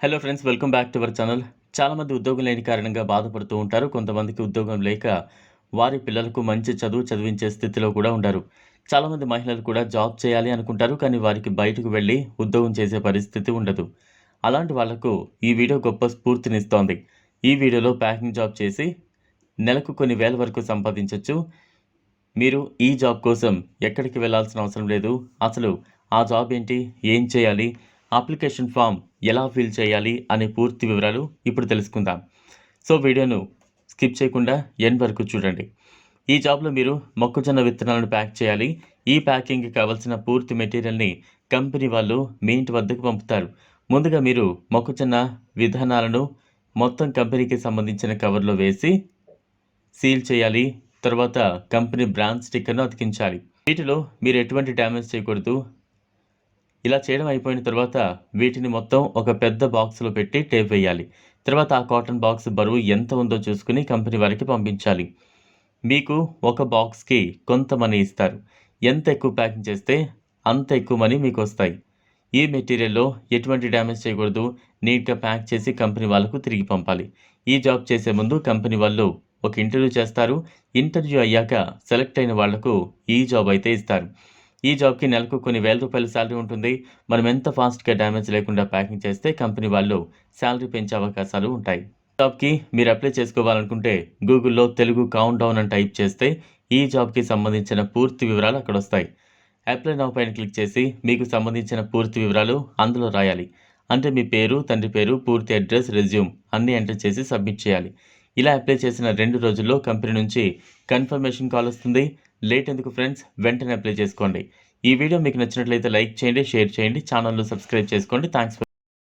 Hello friends welcome back to our channel చాలామంది ఉద్యోగం లేని కారణంగా బాధపడుతూ ఉంటారు. కొంతమందికి ఉద్యోగం లేక వారి పిల్లలకు మంచి చదువు చదివించే స్థితిలో కూడా ఉంటారు చాలామంది మహిళలు కూడా జాబ్ చేయాలి అనుకుంటారు. కానీ వారికి బయటకు వెళ్ళి ఉద్యోగం చేసే పరిస్థితి ఉండదు. అలాంటి వాళ్ళకు ఈ వీడియో గొప్ప స్ఫూర్తినిస్తోంది. ఈ వీడియోలో ప్యాకింగ్ జాబ్ చేసి నెలకు కొన్ని వేల వరకు సంపాదించవచ్చు మీరు ఈ జాబ్ కోసం ఎక్కడికి వెళ్ళాల్సిన అవసరం లేదు. అసలు ఆ జాబ్ ఏంటి? ఏం చేయాలి? అప్లికేషన్ ఫామ్ ఎలా ఫీల్ చేయాలి అనే పూర్తి వివరాలు ఇప్పుడు తెలుసుకుందాం. సో వీడియోను స్కిప్ చేయకుండా ఎన్ వరకు చూడండి. ఈ జాబ్లో మీరు మొక్కజొన్న విత్తనాలను ప్యాక్ చేయాలి. ఈ ప్యాకింగ్కి కావాల్సిన పూర్తి మెటీరియల్ని కంపెనీ వాళ్ళు మీ ఇంటి వద్దకు పంపుతారు. ముందుగా మీరు మొక్కజొన్న విధానాలను మొత్తం కంపెనీకి సంబంధించిన కవర్లో వేసి సీల్ చేయాలి. తర్వాత కంపెనీ బ్రాండ్ స్టిక్కర్ను అతికించాలి. వీటిలో మీరు ఎటువంటి డ్యామేజ్ చేయకూడదు. ఇలా చేయడం అయిపోయిన తర్వాత వీటిని మొత్తం ఒక పెద్ద బాక్స్లో పెట్టి టేప్ వేయాలి. తర్వాత ఆ కాటన్ బాక్స్ బరువు ఎంత ఉందో చూసుకుని కంపెనీ వారికి పంపించాలి. మీకు ఒక బాక్స్కి కొంత మనీ ఇస్తారు. ఎంత ఎక్కువ ప్యాకింగ్ చేస్తే అంత ఎక్కువ మనీ మీకు వస్తాయి. ఈ మెటీరియల్లో ఎటువంటి డ్యామేజ్ చేయకూడదు. నీట్గా ప్యాక్ చేసి కంపెనీ వాళ్ళకు తిరిగి పంపాలి. ఈ జాబ్ చేసే ముందు కంపెనీ వాళ్ళు ఒక ఇంటర్వ్యూ చేస్తారు. ఇంటర్వ్యూ అయ్యాక సెలెక్ట్ అయిన వాళ్ళకు ఈ జాబ్ అయితే ఇస్తారు. ఈ జాబ్కి నెలకు కొన్ని వేల రూపాయల శాలరీ ఉంటుంది. మనం ఎంత ఫాస్ట్గా డ్యామేజ్ లేకుండా ప్యాకింగ్ చేస్తే కంపెనీ వాళ్ళు శాలరీ పెంచే అవకాశాలు ఉంటాయి. జాబ్కి మీరు అప్లై చేసుకోవాలనుకుంటే గూగుల్లో తెలుగు కౌంట్ డౌన్ అని టైప్ చేస్తే ఈ జాబ్కి సంబంధించిన పూర్తి వివరాలు అక్కడ వస్తాయి. అప్లై నౌ పైన క్లిక్ చేసి మీకు సంబంధించిన పూర్తి వివరాలు అందులో రాయాలి. అంటే మీ పేరు తండ్రి పేరు పూర్తి అడ్రస్ రెజ్యూమ్ అన్నీ ఎంటర్ చేసి సబ్మిట్ చేయాలి. ఇలా అప్లై చేసిన రెండు రోజుల్లో కంపెనీ నుంచి కన్ఫర్మేషన్ కాల్ వస్తుంది. లేట్ ఎందుకు ఫ్రెండ్స్? వెంటనే అప్లై చేసుకోండి. ఈ వీడియో మీకు నచ్చినట్లయితే లైక్ చేయండి షేర్ చేయండి ఛానల్ను సబ్స్క్రైబ్ చేసుకోండి. థ్యాంక్స్